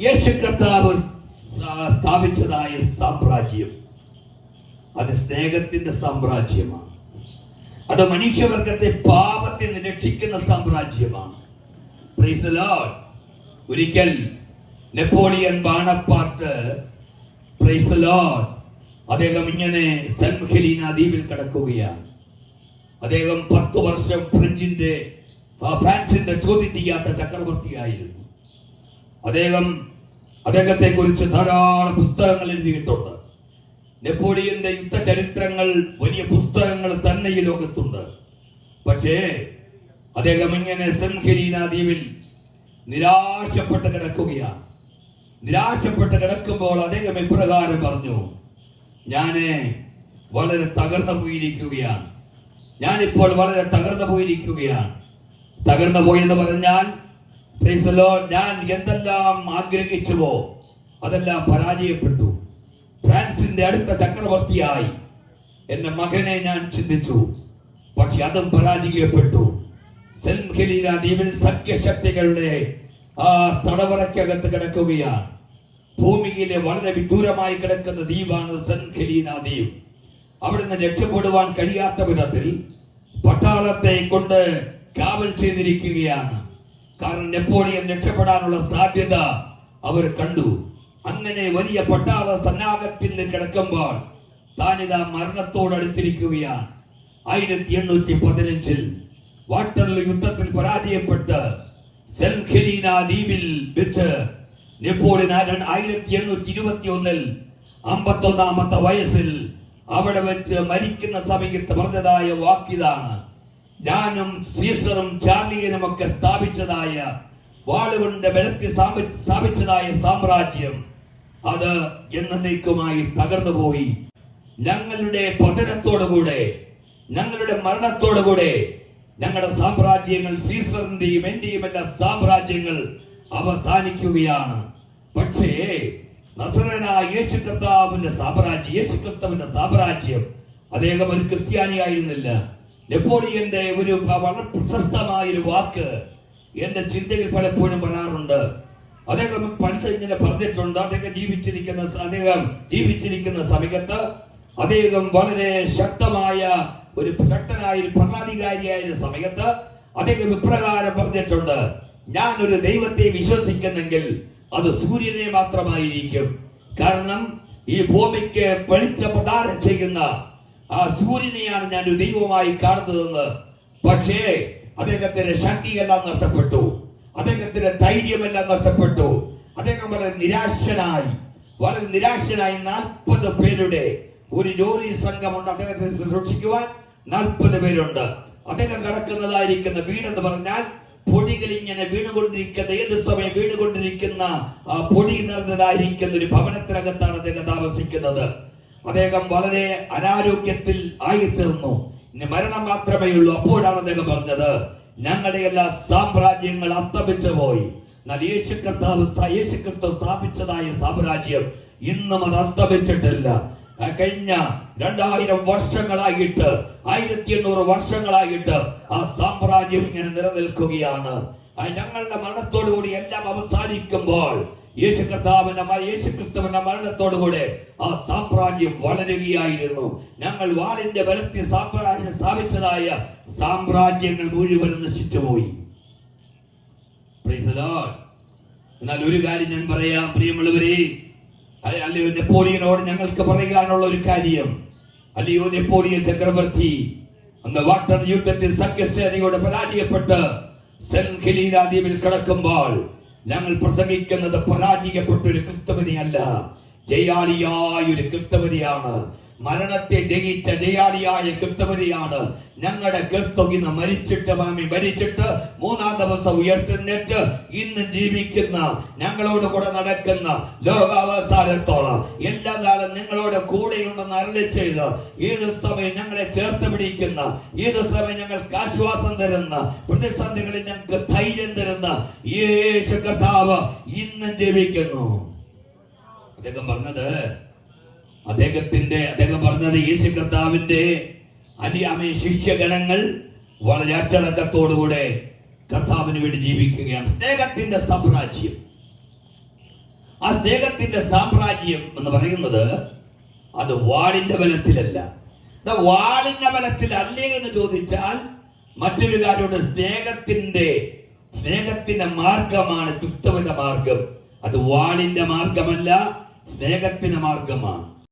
യേശു കർത്താവ് സ്ഥാപിച്ചതായ സാമ്രാജ്യം അത് സ്നേഹത്തിന്റെ സാമ്രാജ്യമാണ് അത് മനുഷ്യവർഗത്തെ പാപത്തിൽ നിന്ന് രക്ഷിക്കുന്ന സാമ്രാജ്യമാണ്. ഒരിക്കൽ നെപ്പോളിയൻ ബാണപ്പാട്ട്. അദ്ദേഹം ഇങ്ങനെ സെൽഹലീന ദ്വീപിൽ കിടക്കുകയാണ് അദ്ദേഹം പത്ത് വർഷം ഫ്രഞ്ചിന്റെ ഫ്രാൻസിന്റെ ചോദ്യം ചെയ്യാത്ത ചക്രവർത്തിയായിരുന്നു അദ്ദേഹം അദ്ദേഹത്തെ കുറിച്ച് ധാരാളം പുസ്തകങ്ങൾ എഴുതിയിട്ടുണ്ട്. നെപ്പോളിയന്റെ യുദ്ധ ചരിത്രങ്ങൾ വലിയ പുസ്തകങ്ങൾ തന്നെ ഈ ലോകത്തുണ്ട്. പക്ഷേ അദ്ദേഹം ഇങ്ങനെ ദ്വീപിൽ നിരാശപ്പെട്ട് കിടക്കുകയാണ്. നിരാശപ്പെട്ട് കിടക്കുമ്പോൾ അദ്ദേഹം ഇപ്രകാരം പറഞ്ഞു ഞാൻ വളരെ തകർന്നു പോയിരിക്കുകയാണ്. ഞാനിപ്പോൾ വളരെ തകർന്നു പോയിരിക്കുകയാണ്. തകർന്നു പോയെന്ന് പറഞ്ഞാൽ ഞാൻ എന്തെല്ലാം ആഗ്രഹിച്ചുവോ അതെല്ലാം പരാജയപ്പെട്ടു. ഫ്രാൻസിന്റെ അടുത്ത ചക്രവർത്തിയായി. എന്റെ മകനെ ഞാൻ ചിന്തിച്ചു. പക്ഷെ അതും പരാജയപ്പെട്ടു. ദ്വീപിൽ സഖ്യശക്തികളുടെ ആ തടവറയ്ക്കകത്ത് കിടക്കുകയാണ്. ഭൂമിയിലെ വളരെ വിദൂരമായി കിടക്കുന്ന ദ്വീപാണ് സെൻഖലീന ദ്വീപ്. അവിടുന്ന് രക്ഷപ്പെടുവാൻ കഴിയാത്ത വിധത്തിൽ പട്ടാളത്തെ കൊണ്ട് കാവൽ ചെയ്തിരിക്കുകയാണ്. കാരണം നെപ്പോളിയൻ രക്ഷപ്പെടാനുള്ള സാധ്യത അവർ കണ്ടു. അങ്ങനെ വലിയ പട്ടാള സന്നാഹത്തിൽ കിടക്കുമ്പോൾ താനിതാ മരണത്തോടടുത്തിരിക്കുകയാണ് ആയിരത്തി എണ്ണൂറ്റി പതിനഞ്ചിൽ വാട്ടർലു യുദ്ധത്തിൽ പരാജയപ്പെട്ട് സെൽഖലീന ദ്വീപിൽ വെച്ച് നെപ്പോളിയൻ ആയിരത്തി എണ്ണൂറ്റി ഇരുപത്തി ഒന്നിൽ അമ്പത്തൊന്നാമത്തെ വയസ്സിൽ അവിടെ വെച്ച് മരിക്കുന്ന സമയത്ത് പറഞ്ഞതായ വാക്കിതാണ്. ഞാനും സീസറും ചാർലിയനും ഒക്കെ സ്ഥാപിച്ചതായ വാളുകൊണ്ട് ബലത്തിൽ സ്ഥാപിച്ചതായ സാമ്രാജ്യം അത് എന്നേക്കുമായി തകർന്നുപോയി. ഞങ്ങളുടെ പതനത്തോടുകൂടെ ഞങ്ങളുടെ മരണത്തോടുകൂടെ ഞങ്ങളുടെ സാമ്രാജ്യങ്ങൾ സീസറിന്റെയും എന്റെയും എല്ലാ സാമ്രാജ്യങ്ങൾ അവസാനിക്കുകയാണ്. പക്ഷേ നസറനായ യേശു കർത്താവിന്റെ സാമ്രാജ്യം യേശു ക്രിസ്തുവിന്റെ സാമ്രാജ്യം അദ്ദേഹം ഒരു ക്രിസ്ത്യാനിയായിരുന്നില്ല. നെപ്പോളിയന്റെ ഒരു വളരെ പ്രശസ്തമായ ഒരു വാക്ക് എന്റെ ചിന്തയിൽ പലപ്പോഴും പറയാറുണ്ട് അദ്ദേഹം പണ്ട് ഇങ്ങനെ പറഞ്ഞിട്ടുണ്ട്. അദ്ദേഹം ജീവിച്ചിരിക്കുന്ന അദ്ദേഹം ജീവിച്ചിരിക്കുന്ന സമയത്ത് അദ്ദേഹം വളരെ ശക്തമായ ഒരു ശക്തനായ ഒരു ഭരണാധികാരിയായ സമയത്ത് അദ്ദേഹം ഇപ്രകാരം പറഞ്ഞിട്ടുണ്ട്. ഞാൻ ഒരു ദൈവത്തെ വിശ്വസിക്കുന്നെങ്കിൽ അത് സൂര്യനെ മാത്രമായിരിക്കും. കാരണം ഈ ഭൂമിക്ക് വെളിച്ചം പ്രദാനം ചെയ്യുന്ന ആ സൂര്യനെയാണ് ഞാൻ ഒരു ദൈവമായി കാണുന്നതെന്ന്. പക്ഷേ അദ്ദേഹത്തിന്റെ ശക്തിയെല്ലാം നഷ്ടപ്പെട്ടു. അദ്ദേഹത്തിന്റെ ധൈര്യമെല്ലാം നഷ്ടപ്പെട്ടു. അദ്ദേഹം വളരെ നിരാശനായി. വളരെ നിരാശനായി നാൽപ്പത് പേരുടെ ഒരു ജോലി സംഘമുണ്ട്. അദ്ദേഹത്തെ ശുശ്രൂഷിക്കുവാൻ നാൽപ്പത് പേരുണ്ട്. അദ്ദേഹം കിടക്കുന്നതായിരിക്കുന്ന വീടെന്ന് പറഞ്ഞാൽ പൊടികൾ ഇങ്ങനെ വീണുകൊണ്ടിരിക്കുന്ന ഏത് സമയം വീണുകൊണ്ടിരിക്കുന്ന പൊടി നിറഞ്ഞതായിരിക്കുന്ന ഒരു ഭവനത്തിനകത്താണ് അദ്ദേഹം താമസിക്കുന്നത്. അദ്ദേഹം വളരെ അനാരോഗ്യത്തിൽ ആയിത്തീർന്നു. ഇനി മരണം മാത്രമേ ഉള്ളൂ. അപ്പോഴാണ് അദ്ദേഹം പറഞ്ഞത് ഞങ്ങളുടെ എല്ലാ സാമ്രാജ്യങ്ങൾ അസ്തമിച്ചു പോയി. എന്നാൽ യേശു കർത്താവ് സ്ഥാപിച്ചതായ സാമ്രാജ്യം ഇന്നും അത് അസ്തമിച്ചിട്ടില്ല. കഴിഞ്ഞ രണ്ടായിരം വർഷങ്ങളായിട്ട് ആയിരത്തി എണ്ണൂറ് വർഷങ്ങളായിട്ട് ആ സാമ്രാജ്യം ഇങ്ങനെ നിലനിൽക്കുകയാണ്. ഞങ്ങളുടെ മരണത്തോടുകൂടി എല്ലാം അവസാനിക്കുമ്പോൾ യേശു കർത്താവിന്റെ യേശു ക്രിസ്തുവിന്റെ മരണത്തോടുകൂടെ ആ സാമ്രാജ്യം വളരുകയായിരുന്നു. ഞങ്ങൾ വാളിന്റെ ബലത്തിൽ സാമ്രാജ്യം സ്ഥാപിച്ചതായ സാമ്രാജ്യങ്ങൾ മുഴുവൻ നശിച്ചുപോയി. എന്നാൽ ഒരു കാര്യം ഞാൻ പറയാം പ്രിയമുള്ളവരെ. അല്ല- അല്ലയോ നെപ്പോളിയനോട് ഞങ്ങൾക്ക് പറയാനുള്ള ഒരു കാര്യം. അല്ലയോ നെപ്പോളിയൻ ചക്രവർത്തി. അന്ന് വാട്ടർ യുദ്ധത്തിൽ സഖ്യസേനയോട് പരാജയപ്പെട്ട് ദ്വീപിൽ കിടക്കുമ്പോൾ ഞങ്ങൾ പ്രസംഗിക്കുന്നത് പരാജയപ്പെട്ട ഒരു ക്രിസ്തുവിനെയല്ല. ജയാളിയായ ഒരു ക്രിസ്തുവിനെയാണ്. മരണത്തെ ജയിച്ച ജയാളിയായ ക്രിസ്തുവരിയാണ്. ഞങ്ങളുടെ ക്രിസ്തു ഇന്ന് മരിച്ചിട്ട് മാമി മരിച്ചിട്ട് മൂന്നാം ദിവസം ഉയർത്തിനേറ്റ് ഇന്ന് ജീവിക്കുന്ന ഞങ്ങളോട് കൂടെ നടക്കുന്ന ലോകാവസാനത്തോളം എല്ലാ നാളും നിങ്ങളോട് കൂടെയുണ്ടെന്ന് അരളി ചെയ്ത് ഏത് സമയം ഞങ്ങളെ ചേർത്ത് പിടിക്കുന്ന ഏത് സമയം ഞങ്ങൾക്ക് ആശ്വാസം തരുന്ന പ്രതിസന്ധികളിൽ ഞങ്ങൾക്ക് ധൈര്യം തരുന്ന യേശു കർത്താവ് ഇന്നും ജീവിക്കുന്നു. അദ്ദേഹം പറഞ്ഞത് അദ്ദേഹത്തിന്റെ അദ്ദേഹം പറഞ്ഞത് യേശു കർത്താവിന്റെ അനിയാമി ശിഷ്യഗണങ്ങൾ വളരെ അച്ചടക്കത്തോടുകൂടെ കർത്താവിന് വേണ്ടി ജീവിക്കുകയാണ്. സ്നേഹത്തിന്റെ സാമ്രാജ്യം. ആ സ്നേഹത്തിന്റെ സാമ്രാജ്യം എന്ന് പറയുന്നത് അത് വാളിന്റെ ബലത്തിലല്ല. വാളിന്റെ ബലത്തിൽ അല്ലേ എന്ന് ചോദിച്ചാൽ മറ്റൊരു കാര്യമുണ്ട്. സ്നേഹത്തിന്റെ സ്നേഹത്തിന്റെ മാർഗമാണ് ക്രിസ്തുവിന്റെ മാർഗം. അത് വാളിന്റെ മാർഗമല്ല സ്നേഹത്തിന്റെ മാർഗമാണ്.